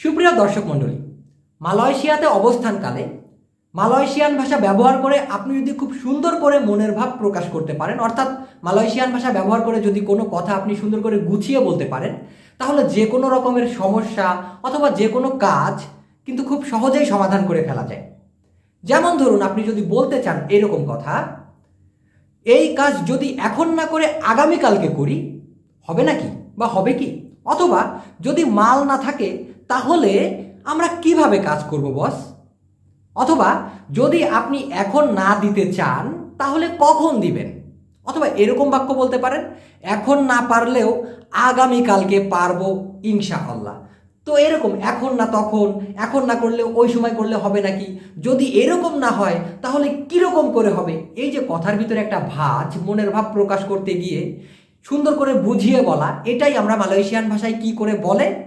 সুপ্রিয় দর্শক মণ্ডলী, মালয়েশিয়াতে অবস্থানকালে মালয়েশিয়ান ভাষা ব্যবহার করে আপনি যদি খুব সুন্দর করে মনের ভাব প্রকাশ করতে পারেন, অর্থাৎ মালয়েশিয়ান ভাষা ব্যবহার করে যদি কোনো কথা আপনি সুন্দর করে গুছিয়ে বলতে পারেন, তাহলে যে কোনো রকমের সমস্যা অথবা যে কোনো কাজ কিন্তু খুব সহজেই সমাধান করে ফেলা যায়। যেমন ধরুন, আপনি যদি বলতে চান এরকম কথা, এই কাজ যদি এখন না করে আগামীকালকে করি, হবে নাকি বা হবে কি? অথবা যদি মাল না থাকে তাহলে আমরা কীভাবে কাজ করব, বস? অথবা যদি আপনি এখন না দিতে চান, তাহলে কখন দিবেন? অথবা এরকম বাক্য বলতে পারেন, এখন না পারলেও আগামীকালকে পারব ইনশাআল্লাহ। তো এরকম, এখন না তখন, এখন না করলে ওই সময় করলে হবে নাকি? যদি এরকম না হয়, তাহলে কীরকম করে হবে? এই যে কথার ভিতরে একটা ভাজ, মনের ভাব প্রকাশ করতে গিয়ে সুন্দর করে বুঝিয়ে বলা, এটাই আমরা মালয়েশিয়ান ভাষায় কি করে বলে?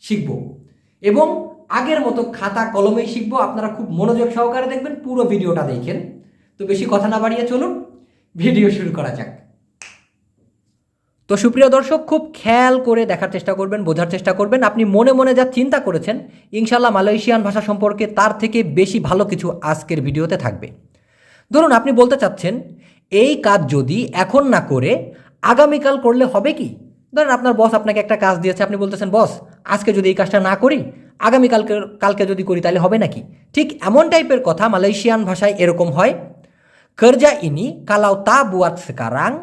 শিখব। এবং আগের মতো খাতা কলমেই শিখব। আপনারা খুব মনোযোগ সহকারে দেখবেন, পুরো ভিডিওটা দেখেন। তো বেশি কথা না বাড়িয়ে চলুন, ভিডিও শুরু করা যাক। তো সুপ্রিয় দর্শক, খুব খেয়াল করে দেখার চেষ্টা করবেন, বোঝার চেষ্টা করবেন। আপনি মনে মনে যা চিন্তা করেছেন ইনশাল্লাহ মালয়েশিয়ান ভাষা সম্পর্কে তার থেকে বেশি ভালো কিছু আজকের ভিডিওতে থাকবে। ধরুন, আপনি বলতে চাচ্ছেন, এই কাজ যদি এখন না করে, আগামীকাল করলে হবে কি? ধরেন আপনার বস আপনাকে একটা কাজ দিয়েছে, আপনি বলতেছেন বস আজকে যদি এই কাজটা না করি, আগামীকালকে, কালকে যদি করি, তাহলে হবে নাকি? ঠিক এমন টাইপের কথা মালয়েশিয়ান ভাষায় এরকম হয় kerja ইনি কালাও তা buat sekarang,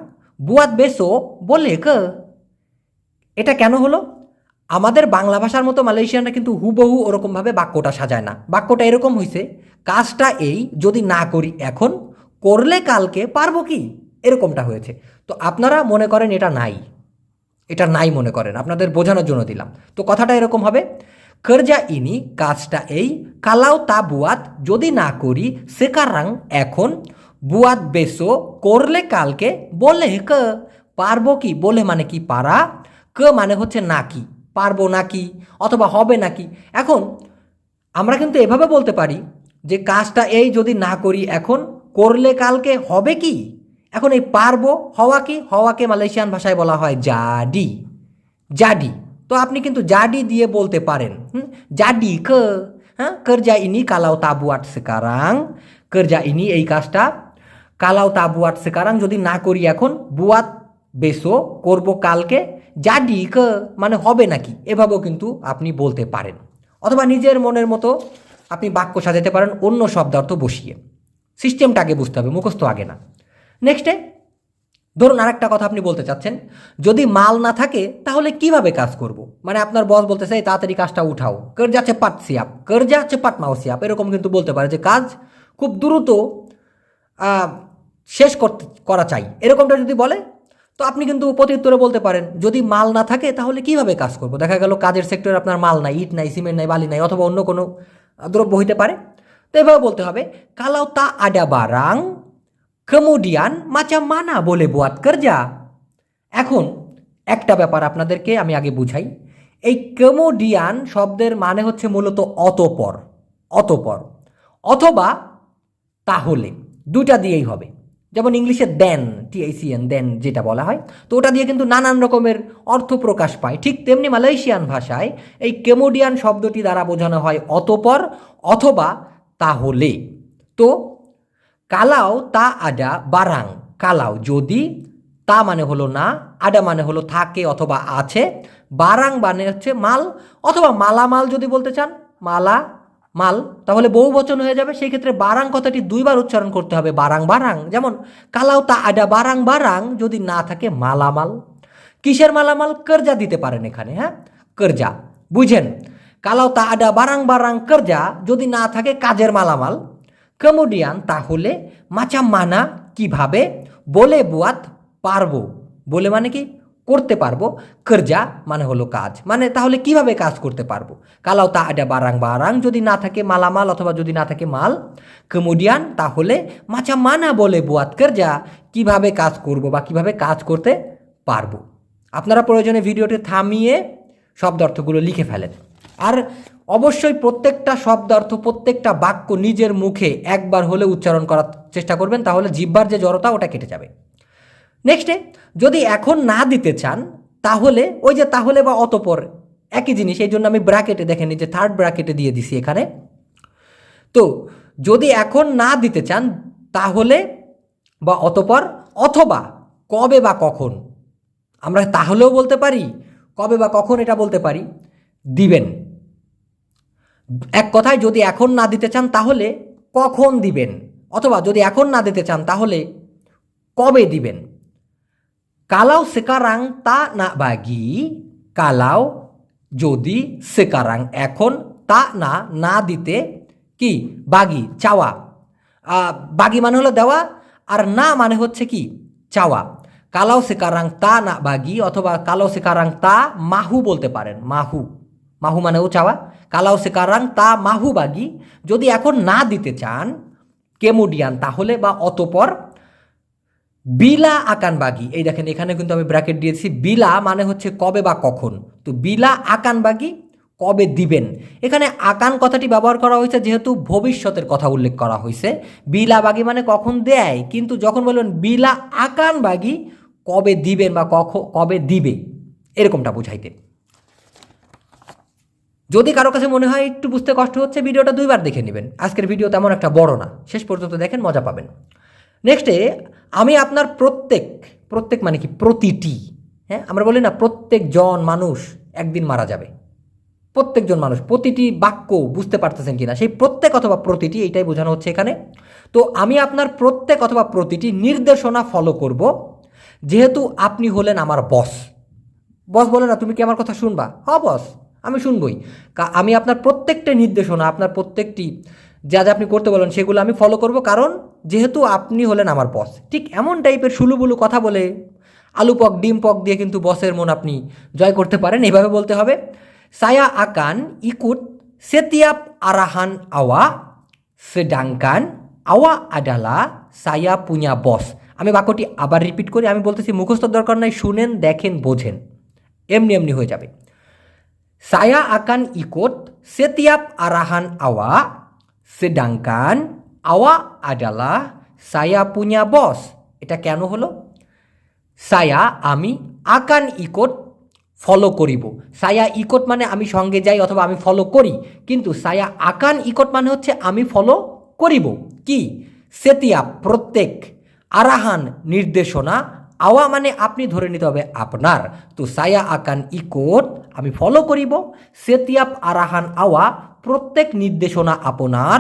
buat বেসো boleh ক এটা কেন হলো? আমাদের বাংলা ভাষার মতো মালয়েশিয়ানরা কিন্তু হুবহু ওরকমভাবে বাক্যটা সাজায় না। বাক্যটা এরকম হয়েছে কাজটা এই, যদি না করি এখন, করলে কালকে পারব কি? এরকমটা হয়েছে। তো আপনারা মনে করেন এটা নাই। এটা নাই মনে করেন, আপনাদের বোঝানোর জন্য দিলাম। তো কথাটা এরকম হবে কর্জা ইনি কাজটা এই, কালাও তা বুয়াত, যদি না করি, সেকারাং এখন, বুয়াত বেসো করলে কালকে বলে ক। পারব কি? বলে মানে কি পারা? ক মানে হচ্ছে নাকি পারব নাকি অথবা হবে নাকি এখন আমরা কিন্তু এভাবে বলতে পারি যে, কাজটা এই যদি না করি এখন, করলে কালকে হবে কি? এখন এই পারব হওয়া কি হওয়াকে মালয়েশিয়ান ভাষায় বলা হয় জাডি। জাডি। তো আপনি কিন্তু জাডি দিয়ে বলতে পারেন? জাডি ক হ্যাঁ? kerja ini kalau tak buat sekarang kerja ini এই কাজটা। কালাও তা বুয়াট সেকারাং, যদি না করি এখন, বুয়াত বেসো, করব কালকে। জাডি ক মানে হবে নাকি? এভাবেও কিন্তু আপনি বলতে পারেন। অথবা নিজের মনের মতো আপনি বাক্য সাজাতে পারেন, অন্য শব্দার্থ বসিয়ে। সিস্টেমটা আগে বুঝতে হবে, মুখস্থ আগে না। নেক্সটে ধরুন আরেকটা কথা আপনি বলতে চাচ্ছেন। যদি মাল না থাকে, তাহলে কীভাবে কাজ করব? মানে আপনার বস বলতেছে, "এই তাড়াতাড়ি কাজটা উঠাও। কর্জা চেপাট সিয়াপ, কর্জা চেপাট মাও সিয়াপ, এরকম কিন্তু বলতে পারে যে কাজ খুব দ্রুত শেষ করতে, করা চাই। এরকমটা যদি বলে, তো আপনি কিন্তু প্রত্যুত্তরে বলতে পারেন, যদি মাল না থাকে, তাহলে কীভাবে কাজ করব? দেখা গেল কাজের সেক্টরে আপনার মাল নাই, ইট নাই, সিমেন্ট নাই, বালি নাই, অথবা অন্য কোনো দ্রব্য হইতে পারে। তো এভাবে বলতে হবে, কালাও তা আডা বারাং kemudian macam mana boleh buat kerja এখন একটা ব্যাপার আপনাদেরকে আমি আগে বুঝাই। এই কেমোডিয়ান শব্দের মানে হচ্ছে মূলত অতপর অতপর। অথবা তাহলে দুটা দিয়েই হবে। যেমন ইংলিশে দেন টিআইসিএন দেন যেটা বলা হয়। তো ওটা দিয়ে কিন্তু নানান রকমের অর্থ প্রকাশ পায়। ঠিক তেমনি মালয়েশিয়ান ভাষায় এই কেমোডিয়ান শব্দটি দ্বারা বোঝানো হয় অতপর অথবা তাহলে। তো কালাও তা আডা বারাং কালাও যদি তা মানে হলো না আডা মানে হলো থাকে অথবা আছে বারাং মানে হচ্ছে মাল অথবা মালামাল যদি বলতে চান মালা মাল তাহলে বহু বচন হয়ে যাবে সেই ক্ষেত্রে বারাং কথাটি দুইবার উচ্চারণ করতে হবে বারাং বারাং যেমন কালাও তা আডা বারাং বারাং যদি না থাকে মালামাল কিসের মালামাল কর্জা দিতে পারেন এখানে হ্যাঁ কর্জা বুঝেন কালাও তা আডা বারাং বারাং কর্জা যদি না থাকে কাজের মালামাল কেমোডিয়ান, তাহলে মাচা মানা কীভাবে? বলে বুয়াত পারব। বলে মানে কি? করতে পারব। কর্জা মানে হলো কাজ। মানে তাহলে কীভাবে কাজ করতে পারব? কালাও তা আডা বারাং বারাং যদি না থাকে মালামাল অথবা যদি না থাকে মাল। কেমোডিয়ান, তাহলে মাচা মানা বলে বুয়াত কর্জা কীভাবে কাজ করব বা কীভাবে কাজ করতে পারব। আপনারা প্রয়োজনে ভিডিওটি থামিয়ে শব্দ অর্থগুলো লিখে ফেলেন। আর অবশ্যই প্রত্যেকটা শব্দার্থ প্রত্যেকটা বাক্য নিজের মুখে একবার হলে উচ্চারণ করার চেষ্টা করবেন, তাহলে জিব্বার যে জড়তা ওটা কেটে যাবে। নেক্সটে যদি এখন না দিতে চান, তাহলে ওই যে তাহলে বা অতপর একই জিনিস, এই জন্য আমি ব্র্যাকেটে দেখেন এই যে থার্ড ব্র্যাকেটে দিয়ে দিছি এখানে। তো যদি এখন না দিতে চান, তাহলে বা অতপর অথবা কবে বা কখন, আমরা তাহলেও বলতে পারি, কবে বা কখন এটা বলতে পারি, দিবেন। এক কথায় যদি এখন না দিতে চান তাহলে কখন দিবেন? অথবা যদি এখন না দিতে চান তাহলে কবে দিবেন? কালাও সেকারাং তা না বাগি, কালাও যদি সেকারাং এখন তা না না দিতে কি? বাগি, চাওয়া। বাগি মানে হলো দেওয়া, আর না মানে হচ্ছে কি? চাওয়া। কালাও সেকারাং তা না বাগি অথবা কালাও সেকারাং তা মাহু বলতে পারেন, মাহু। মাহু মানেও চাওয়া। কালাও সেকারাং তা মাহু বাগি। যদি এখন না দিতে চান, কেমোডিয়ান তাহলে বা অতপর বিলা আকান বাগি। এই দেখেন, এখানে কিন্তু আমি ব্র্যাকেট দিয়েছি। বিলা মানে হচ্ছে কবে বা কখন। তো বিলা আকান বাগি কবে দিবেন? এখানে আকান কথাটি ব্যবহার করা হয়েছে, যেহেতু ভবিষ্যতের কথা উল্লেখ করা হয়েছে। বিলা বাগি মানে কখন দেয়? কিন্তু যখন বলবেন বিলা আকান বাগি, কবে দিবেন বা কখন কবে দিবে? এরকমটা বুঝাইতে। যদি কারও কাছে মনে হয় একটু বুঝতে কষ্ট হচ্ছে, ভিডিওটা দুইবার দেখে নেবেন। আজকের ভিডিও তেমন একটা বড় না। শেষ পর্যন্ত দেখেন, মজা পাবেন। নেক্সটে আমি আপনার প্রত্যেক প্রত্যেক মানে কি, প্রতিটি হ্যাঁ? আমরা বলি না, প্রত্যেকজন মানুষ একদিন মারা যাবে। প্রত্যেকজন মানুষ, প্রতিটি বাক্য বুঝতে পারতেছেন কিনা? সেই প্রত্যেক অথবা প্রতিটি, এইটাই বোঝানো হচ্ছে এখানে। তো আমি আপনার প্রত্যেক অথবা প্রতিটি নির্দেশনা ফলো করব। যেহেতু আপনি হলেন আমার বস বস বলে না, তুমি কি আমার কথা শুনবা? হ বস আমি শুনবই। আমি আপনার প্রত্যেকটা নির্দেশনা, আপনার প্রত্যেকটি যা যা আপনি করতে বলেন, সেগুলো আমি ফলো করব। কারণ যেহেতু আপনি হলেন আমার বস ঠিক এমন টাইপের সুলুবুলু কথা বলে আলু পক, ডিম পক দিয়ে কিন্তু বসের মন আপনি জয় করতে পারেন, এভাবে বলতে হবে। সায়া আকান ইকুট সেতিয়াপ আরাহান আওয়া সে সেডাঙ্কান আওয়া আডালা সায়া পুñা বস আমি বাক্যটি আবার রিপিট করি, আমি বলতেছি মুখস্থ দরকার নাই, শুনেন, দেখেন, বোঝেন। এমনি এমনি হয়ে যাবে। Saya akan ikut setiap arahan awak, sedangkan awak adalah saya punya bos. এটা কেন হলো সায়া আমি আকান ইকট ফলো করিব সায়া ইকট মানে আমি সঙ্গে যাই অথবা আমি ফলো করি কিন্তু সায়া আকান ইকট মানে হচ্ছে আমি ফলো করিব কি সেতিয়া প্রত্যেক আরাহান নির্দেশনা আওয়া মানে আপনি ধরে নিতে হবে আপনার। তো সায়া আকান ইকোট আমি ফলো করিব। সেতিয়াপ আরাহান আওয়া প্রত্যেক নির্দেশনা আপনার।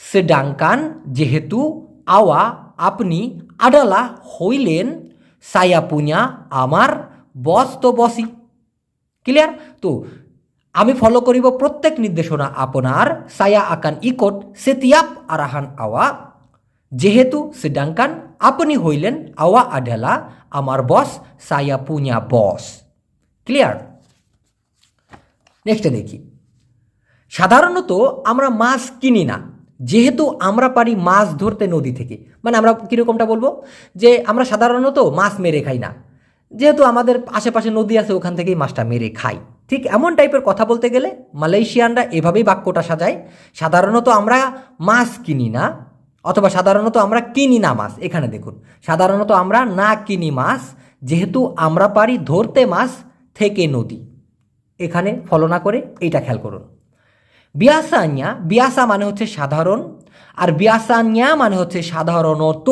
সেডাঙ্কান যেহেতু আওয়া আপনি আডালা হইলেন, সায়া পুñা আমার বস তো বসই। ক্লিয়ার তো আমি ফলো করিব প্রত্যেক নির্দেশনা আপনার। সায়া আকান ইকট সেতিয়াপ আরাহান আওয়া যেহেতু সেডাঙ্কান আপনি হইলেন আওয়া আডালা আমার বস সায়া পুñা বস ক্লিয়ার নেক্সটে দেখি। সাধারণত আমরা মাছ কিনি না, যেহেতু আমরা পারি মাছ ধরতে নদী থেকে। মানে আমরা কীরকমটা বলব? যে আমরা সাধারণত মাছ মেরে খাই না। যেহেতু আমাদের আশেপাশে নদী আছে, ওখান থেকেই মাছটা মেরে খাই। ঠিক এমন টাইপের কথা বলতে গেলে মালয়েশিয়ানরা এভাবেই বাক্যটা সাজায়। সাধারণত আমরা মাছ কিনি না অথবা সাধারণত আমরা কিনি না মাছ, এখানে দেখুন। সাধারণত আমরা না কিনি মাছ, যেহেতু আমরা পারি ধরতে মাছ থেকে নদী। এখানে ফলো না করে এইটা খেয়াল করুন। বিয়াসান্যা, বিয়াসা মানে হচ্ছে সাধারণ, আর বিয়াসান্যা মানে হচ্ছে সাধারণত।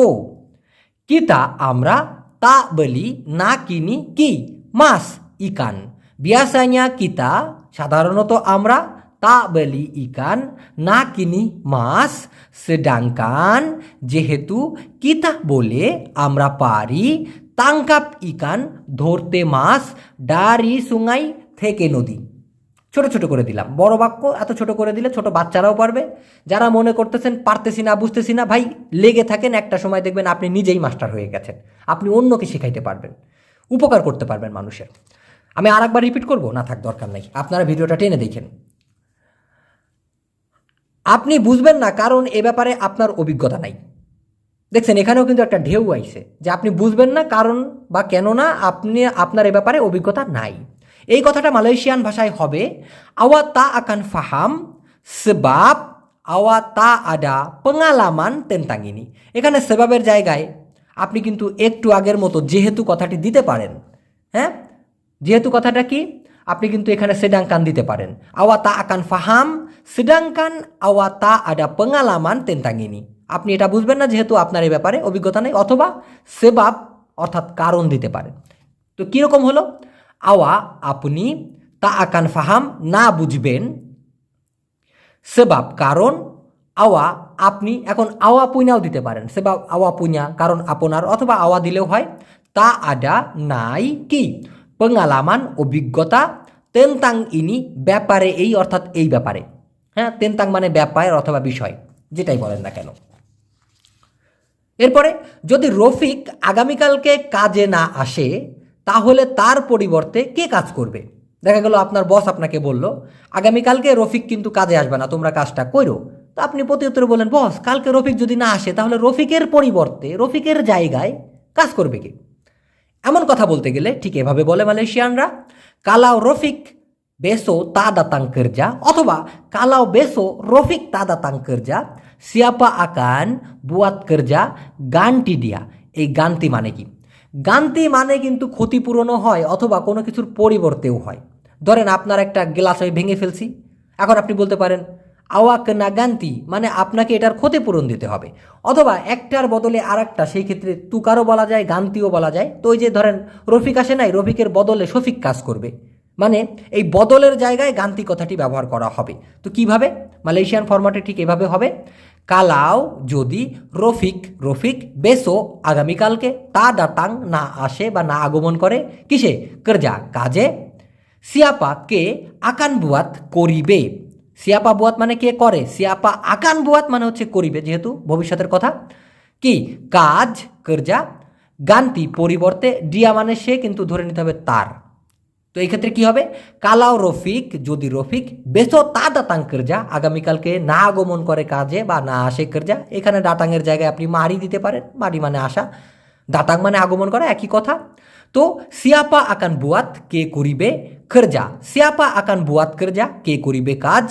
কিতা আমরা তা বলি না কিনি কি? মাছ, ইকান। বিয়াসান্যা কিতা, সাধারণত আমরা তা বলি ইকান না কিনি মাছ সেডাঙ্কান যেহেতু কিতা বলে আমরা পারি তাঙ্কাপ ইকান ধরতে মাছ ডারি সুঙ্গাই থেকে নদী ছোট ছোট করে দিলাম। বড় বাক্য, এত ছোট করে দিলে ছোট বাচ্চারাও পারবে। যারা মনে করতেছেন, পারতেছি না, বুঝতেছি না, ভাই, লেগে থাকেন, একটা সময় দেখবেন আপনি নিজেই মাস্টার হয়ে গেছেন। আপনি অন্যকে শেখাইতে পারবেন। উপকার করতে পারবেন মানুষের। আমি আর একবার রিপিট করব? না, থাক, দরকার নাই। আপনারা ভিডিওটা টেনে দেখেন। আপনি বুঝবেন না কারণ এ ব্যাপারে আপনার অভিজ্ঞতা নাই। দেখছেন, এখানেও কিন্তু একটা ঢেউ আইছে যে আপনি বুঝবেন না কারণ বা কেন না আপনি, আপনার এ ব্যাপারে অভিজ্ঞতা নাই। এই কথাটা মালয়েশিয়ান ভাষায় হবে, আওয়া তা আকান ফাহাম, সেবাব, আওয়া তা আডা পঙ্গালামান ini এখানে সেবাবের জায়গায় আপনি কিন্তু একটু আগের মতো যেহেতু কথাটি দিতে পারেন হ্যাঁ? যেহেতু কথাটা কি? আপনি কিন্তু এখানে sedangkan দিতে পারেন। awa tak akan faham sedangkan awa tak ada pengalaman tentang ini আপনি এটা বুঝবেন না যেহেতু আপনার এই ব্যাপারে অভিজ্ঞতা নেই, অথবা সেবাব অর্থাৎ কারণ দিতে পারেন। তো কীরকম হলো? আওয়া, আপনি তা আকান ফাহাম না বুঝবেন, সেবাব কারণ, আওয়া, আপনি এখন আওয়া পুইনাও দিতে পারেন। সেবাব আওয়া পুইনা, কারণ আপনার অথবা আওয়া দিলেও হয়। তা আডা নাই কি? পেঙ্গালামান অভিজ্ঞতা তেন্তাং ইনি ব্যাপারে এই অর্থাৎ এই ব্যাপারে। হ্যাঁ তেন্তাং মানে ব্যাপার অথবা বিষয়, যেটাই বলেন না কেন। এরপরে, যদি রফিক আগামীকালকে কাজে না আসে, তাহলে তার পরিবর্তে কে কাজ করবে? দেখা গেল আপনার বস আপনাকে বলল, আগামীকালকে রফিক কিন্তু কাজে আসবে না, তোমরা কাজটা করো। তো আপনি প্রত্যুত্তরে বলেন বস, কালকে রফিক যদি না আসে, তাহলে রফিকের পরিবর্তে, রফিকের জায়গায় কাজ করবে কে? এমন কথা বলতে গেলে ঠিক এভাবে বলে মালয়েশিয়ানরা, কালাও রফিক বেসো তা দাতাং kerja অথবা, কালাও বেসো রফিক তা দাতাং kerja siapa akan buat kerja ganti dia এই গান্তি মানে কি? গান্তি মানে কিন্তু ক্ষতিপূরণও হয় অথবা কোনো কিছুর পরিবর্তেও হয়। ধরেন আপনার একটা গ্লাস আমি ভেঙে ফেলছি। এখন আপনি বলতে পারেন আওয়াক না গান্তি মানে আপনাকে এটার ক্ষতিপূরণ দিতে হবে। অথবা একটার বদলে আর একটা সেই ক্ষেত্রে তুকারও বলা যায়, গান্তিও বলা যায়। তো ওই যে ধরেন, রফিক আসে নাই, রফিকের বদলে শফিক কাজ করবে। মানে এই বদলের জায়গায় গান্তি কথাটি ব্যবহার করা হবে। তো কীভাবে? মালয়েশিয়ান ফরম্যাটে ঠিক এভাবে হবে। কালাও যদি রফিক রফিক বেসো আগামীকালকে, তা ডাটাং না আসে বা না আগমন করে, কিসে? করজা কাজে। সিয়াপা কে আকান বুয়াত করিবে। সিয়াপা বুয়াত মানে কে করে? সিয়াপা আকান বুয়াত মানে হচ্ছে করিবে, যেহেতু ভবিষ্যতের কথা। কি? কাজ, করজা গান্তি পরিবর্তে ডিয়া মানে সে, কিন্তু ধরে নিতে হবে তার। তো এই ক্ষেত্রে কি হবে? কালাও রফিক, যদি রফিক বেসো তা দাতাং করজা, আগামীকালকে না আগমন করে কাজে বা না আসে করজা, এখানে ডাটাংয়ের জায়গায় আপনি মারি দিতে পারেন। মারি মানে আসা দাতাং মানে আগমন করা, একই কথা। তো সিয়াপা আকান বুয়াত কে করিবে খরজা? সিয়াপা আকান বুয়াত করজা কে করিবে কাজ?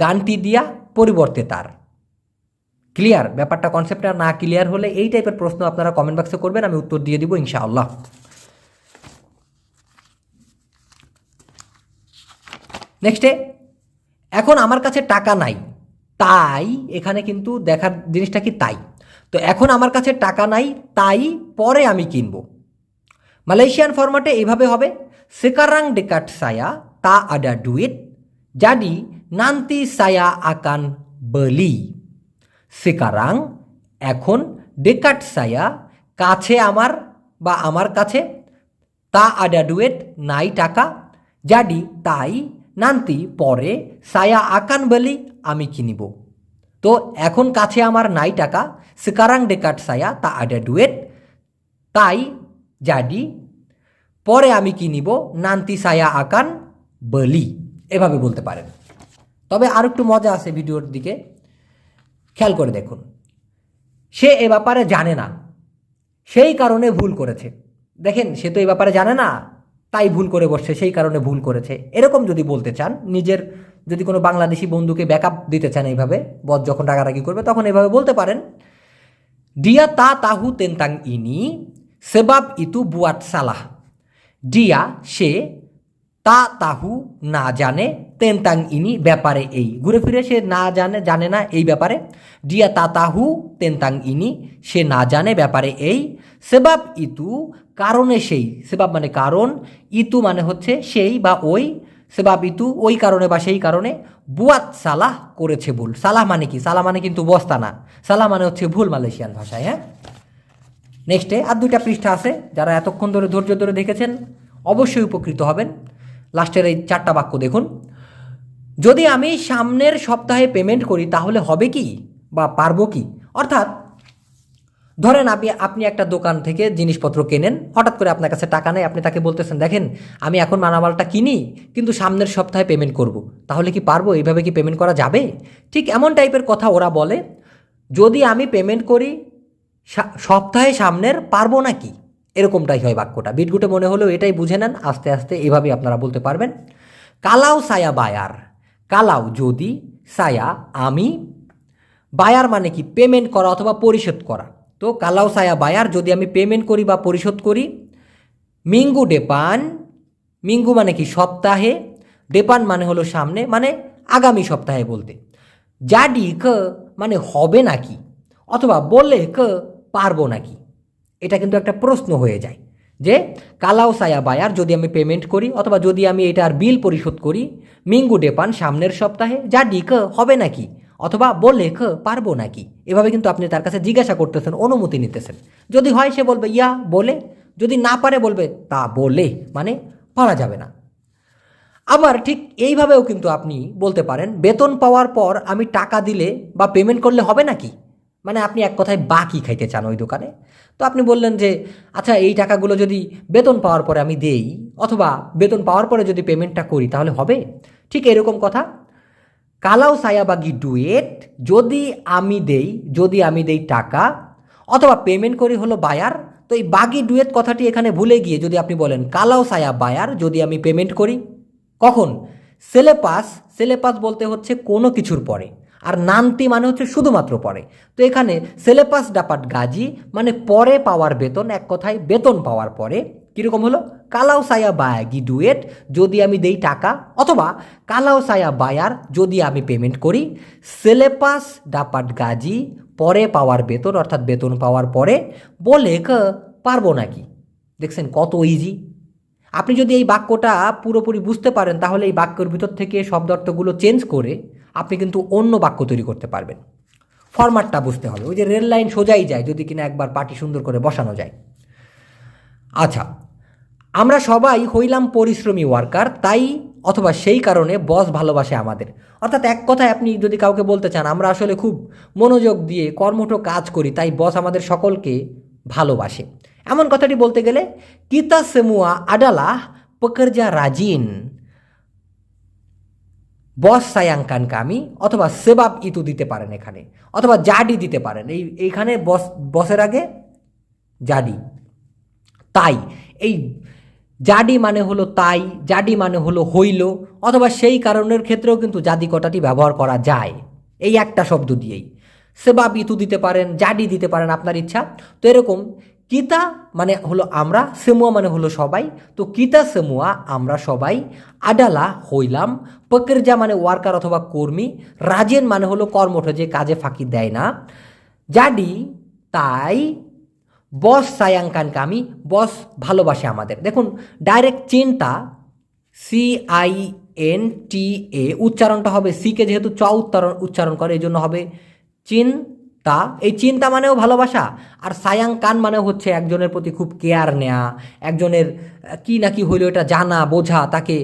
গানটি দিয়া পরিবর্তে তার। ক্লিয়ার ব্যাপারটা কনসেপ্টটা না ক্লিয়ার হলে এই টাইপের প্রশ্ন আপনারা কমেন্ট বক্সে করবেন, আমি উত্তর দিয়ে দিব ইনশাআল্লাহ। নেক্সটে এখন আমার কাছে টাকা নাই। তাই এখানে কিন্তু দেখার জিনিসটা কি তাই? তো এখন আমার কাছে টাকা নাই, তাই পরে আমি কিনব। মালয়েশিয়ান ফরম্যাটে এইভাবে হবে। সেকারাং ডেকাট সায়া তা আডা ডুইট jadi নান্তি সায়া আকান বলি sekarang, এখন ডেকাট সায়া কাছে আমার বা আমার কাছে তা আডা ডুয়েট নাই টাকা জাডি তাই নান্তি পরে সায়া আকান বলি আমি কিনিব। তো এখন কাছে আমার নাই টাকা সেকারাং ডেকাট সায়া তা আডা ডুয়েট তাই জাডি পরে আমি কিনিব নান্তি সায়া আকান বলি এভাবে বলতে পারেন তবে আর একটু মজা আছে ভিডিওর দিকে খেয়াল করে দেখুন সে এ ব্যাপারে জানে না সেই কারণে ভুল করেছে দেখেন সে তো এই ব্যাপারে জানে না তাই ভুল করে বসছে সেই কারণে ভুল করেছে এরকম যদি বলতে চান নিজের যদি কোনো বাংলাদেশি বন্ধুকে ব্যাকআপ দিতে চান এইভাবে বদ যখন রাগারাগি করবে তখন এইভাবে বলতে পারেন ডিয়া তা তাহু তেন্তাং ইনি সেবাব ইতু বুয়াট সালাহ ডিয়া সে তা তাহু না জানে তেন্তাং ইনি ব্যাপারে এই ঘুরে ফিরে সে না জানে জানে না এই ব্যাপারে ডিয়া তা তাহু তেন্তাং ইনি সে না জানে ব্যাপারে এই সেবাব ইতু কারণে সেই সেবাব মানে কারণ ইতু মানে হচ্ছে সেই বা ওই সেবাব ইতু ওই কারণে বা সেই কারণে বুয়াত সালাহ করেছে ভুল সালাহ মানে কি সালাহ মানে কিন্তু বস্তা না সালাহ মানে হচ্ছে ভুল মালয়েশিয়ান ভাষায় হ্যাঁ নেক্সটে আর দুইটা পৃষ্ঠা আছে যারা এতক্ষণ ধরে ধৈর্য ধরে দেখেছেন, অবশ্যই উপকৃত হবেন। লাস্টের এই চারটা বাক্য দেখুন। যদি আমি সামনের সপ্তাহে পেমেন্ট করি, তাহলে হবে কি বা পারব কি? অর্থাৎ, ধরেন আপনি আপনি একটা দোকান থেকে জিনিসপত্র কেনেন, হঠাৎ করে আপনার কাছে টাকা নেই, আপনি তাকে বলতেছেন, দেখেন, আমি এখন মানামালটা কিনি, কিন্তু সামনের সপ্তাহে পেমেন্ট করব। তাহলে কি পারব? এইভাবে কি পেমেন্ট করা যাবে? ঠিক এমন টাইপের কথা ওরা বলে। যদি আমি পেমেন্ট করি সপ্তাহে সামনের পারব না কি এরকমটাই হয় বাক্যটা। বিটগুটে মনে হলেও এটাই বুঝে নেন, আস্তে আস্তে এভাবেই আপনারা বলতে পারবেন। কালাও সায়া বায়ার। কালাও যদি সায়া আমি, বায়ার মানে কি? পেমেন্ট করা অথবা পরিশোধ করা। তো কালাও সায়া বায়ার যদি আমি পেমেন্ট করি বা পরিশোধ করি, মিঙ্গু ডেপান, মিঙ্গু মানে কি? সপ্তাহে। ডেপান মানে হলো সামনে মানে আগামী সপ্তাহে বলতে। জাডি ক মানে হবে নাকি? অথবা বলে ক পারব নাকি? এটা কিন্তু একটা প্রশ্ন হয়ে যায় যে, কালাও সায়া বায়ার যদি আমি পেমেন্ট করি অথবা যদি আমি এটার বিল পরিশোধ করি, মিঙ্গু ডেপান সামনের সপ্তাহে যা ডিক হবে নাকি? অথবা বলে খ পারব নাকি? এভাবে কিন্তু আপনি তার কাছে জিজ্ঞাসা করতেছেন, অনুমতি নিতেছেন। যদি হয় সে বলবে, ইয়া, বলে। যদি না পারে বলবে, তা বলে। মানে পারা যাবে না। আবার ঠিক এইভাবেও কিন্তু আপনি বলতে পারেন, বেতন পাওয়ার পর আমি টাকা দিলে বা পেমেন্ট করলে হবে নাকি? মানে আপনি এক কথায় বাকি খাইতে চান ওই দোকানে। তো আপনি বললেন যে আচ্ছা এই টাকাগুলো যদি বেতন পাওয়ার পরে আমি দেই, অথবা বেতন পাওয়ার পরে যদি পেমেন্টটা করি, তাহলে হবে? ঠিক এরকম কথা। কালাও সায়াবাগি ডুয়েট, যদি আমি দেই, যদি আমি দেই টাকা, অথবা পেমেন্ট করি হলো বায়ার, তো এই বাগি ডুয়েট কথাটি এখানে ভুলে গিয়ে যদি আপনি বলেন, কালাও সায়া বায়ার, যদি আমি পেমেন্ট করি? কখন? সেলেপাস সেলেপাস বলতে হচ্ছে কোনো কিছুর পরে। আর নান্তি মানে হচ্ছে শুধুমাত্র পরে। তো এখানে সেলেপাস ডাপাট গাজি মানে পরে পাওয়ার বেতন, এক কথায় বেতন পাওয়ার পরে। কীরকম হলো? কালাও সায়া বায়াগি ডুয়েট, যদি আমি দেই টাকা, অথবা কালাও সায়া বায়ার, যদি আমি পেমেন্ট করি সেলেপাস ডাপাট গাজি পরে পাওয়ার বেতন, অর্থাৎ বেতন পাওয়ার পরে, বলে ক, পারব নাকি? দেখছেন কত ইজি আপনি যদি এই বাক্যটা পুরোপুরি বুঝতে পারেন, তাহলে এই বাক্যের ভিতর থেকে শব্দ অর্থগুলো চেঞ্জ করে আপনি কিন্তু অন্য বাক্য তৈরি করতে পারবেন। ফরম্যাটটা বুঝতে হবে। ওই যে রেল লাইন সোজাই যায়, যদি কিনা একবার পাটি সুন্দর করে বসানো যায়। আচ্ছা আমরা সবাই হইলাম পরিশ্রমী ওয়ার্কার, তাই অথবা সেই কারণে বস ভালোবাসে আমাদের। অর্থাৎ এক কথায় আপনি যদি কাউকে বলতে চান, আমরা আসলে খুব মনোযোগ দিয়ে কর্মঠ কাজ করি, তাই বস আমাদের সকলকে ভালোবাসে। এমন কথাটি বলতে গেলে, কিতা সেমুয়া আডালা পকরজা রাজিন। বস সায়াঙ্কান কামি অথবা সেবাব ইতু দিতে পারেন এখানে, অথবা জাডি দিতে পারেন। এই, এইখানে বস, বসের আগে জাডি। তাই, এই জাডি মানে হলো তাই, জাডি মানে হলো হইল, অথবা সেই কারণের ক্ষেত্রেও কিন্তু জাদি কটাটি ব্যবহার করা যায়। এই একটা শব্দ দিয়েই। সেবাব ইতু দিতে পারেন, জাডি দিতে পারেন আপনার ইচ্ছা। তো এরকম কিতা মানে হলো আমরা, সেমুয়া মানে হলো সবাই। তো কিতা, সেমুয়া, আমরা সবাই। আডালা হইলাম, পকেরজা মানে ওয়ার্কার অথবা কর্মী। রাজেন মানে হলো কর্মঠ, যে কাজে ফাঁকি দেয় না। জাডি, তাই বস সায়াঙ্কান কামি বস ভালোবাসে আমাদের। দেখুন, ডাইরেক্ট চিন্তা C I N T A উচ্চারণটা হবে সিকে যেহেতু চ উচ্চারণ উচ্চারণ করে এই জন্য হবে চিন্তা এই চিন্তা মানেও ভালোবাসা। আর সায়াং কান মানে হচ্ছে একজনের প্রতি খুব কেয়ার নেয়া, একজনের কি না কি হইল এটা জানা, বোঝা, তাকে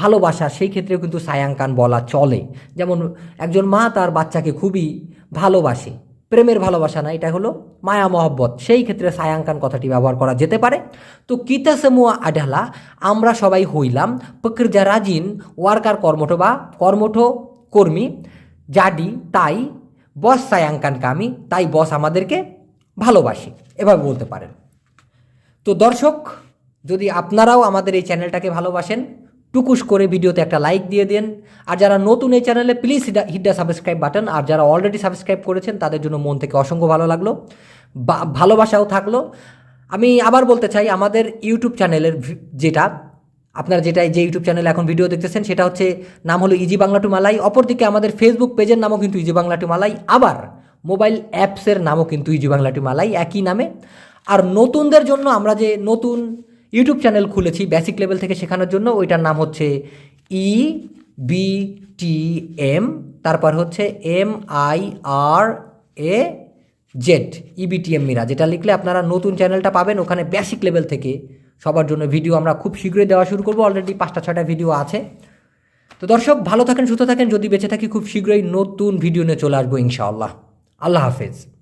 ভালোবাসা, সেই ক্ষেত্রেও কিন্তু সায়াং কান বলা চলে। যেমন একজন মা তার বাচ্চাকে খুবই ভালোবাসে। প্রেমের ভালোবাসা না, এটা হলো মায়া, মহব্বত। সেই ক্ষেত্রে সায়াঙ্কান কথাটি ব্যবহার করা যেতে পারে। তো কিতাসমুয়া আডালা আমরা সবাই হইলাম প্রকৃজা রাজিন, ওয়ার্কার কর্মঠ বা কর্মঠ কর্মী জাডি তাই বস সায়াঙ্কান কামি, তাই বস আমাদেরকে ভালোবাসে, এভাবে বলতে পারেন। তো দর্শক, যদি আপনারাও আমাদের এই চ্যানেলটাকে ভালোবাসেন, টুকুস করে ভিডিওতে একটা লাইক দিয়ে দেন, আর যারা নতুন এই চ্যানেলে, please hit the subscribe button, আর যারা অলরেডি সাবস্ক্রাইব করেছেন, তাদের জন্য মন থেকে অসংখ্য ভালো লাগল, বা, ভালোবাসাও থাকল। আমি আবার বলতে চাই, আমাদের ইউটিউব চ্যানেলের যেটা আপনারা যেটা যে ইউটিউব চ্যানেলে এখন ভিডিও দেখতেছেন, সেটা হচ্ছে নাম হলো ইজি বাংলা টু মালাই অপরদিকে আমাদের ফেসবুক পেজের নামও কিন্তু ইজি বাংলা টু মালাই আবার মোবাইল অ্যাপসের নামও কিন্তু ইজি বাংলা টু মালাই একই নামে। আর নতুনদের জন্য আমরা যে নতুন ইউটিউব চ্যানেল খুলেছি বেসিক লেভেল থেকে শেখানোর জন্য, ওইটার নাম হচ্ছে ই বি টি এম তারপর হচ্ছে M I R A Z ইবিটিএম মিরা যেটা লিখলে আপনারা নতুন চ্যানেলটা পাবেন ওখানে বেসিক লেভেল থেকে সবার জন্য ভিডিও আমরা খুব শীঘ্রই দেওয়া শুরু করব। অলরেডি পাঁচটা, ছয়টা ভিডিও আছে। তো দর্শক, ভালো থাকেন, সুস্থ থাকেন। যদি বেঁচে থাকি, খুব শীঘ্রই নতুন ভিডিও নিয়ে চলে আসব ইনশাআল্লাহ। আল্লাহ হাফেজ।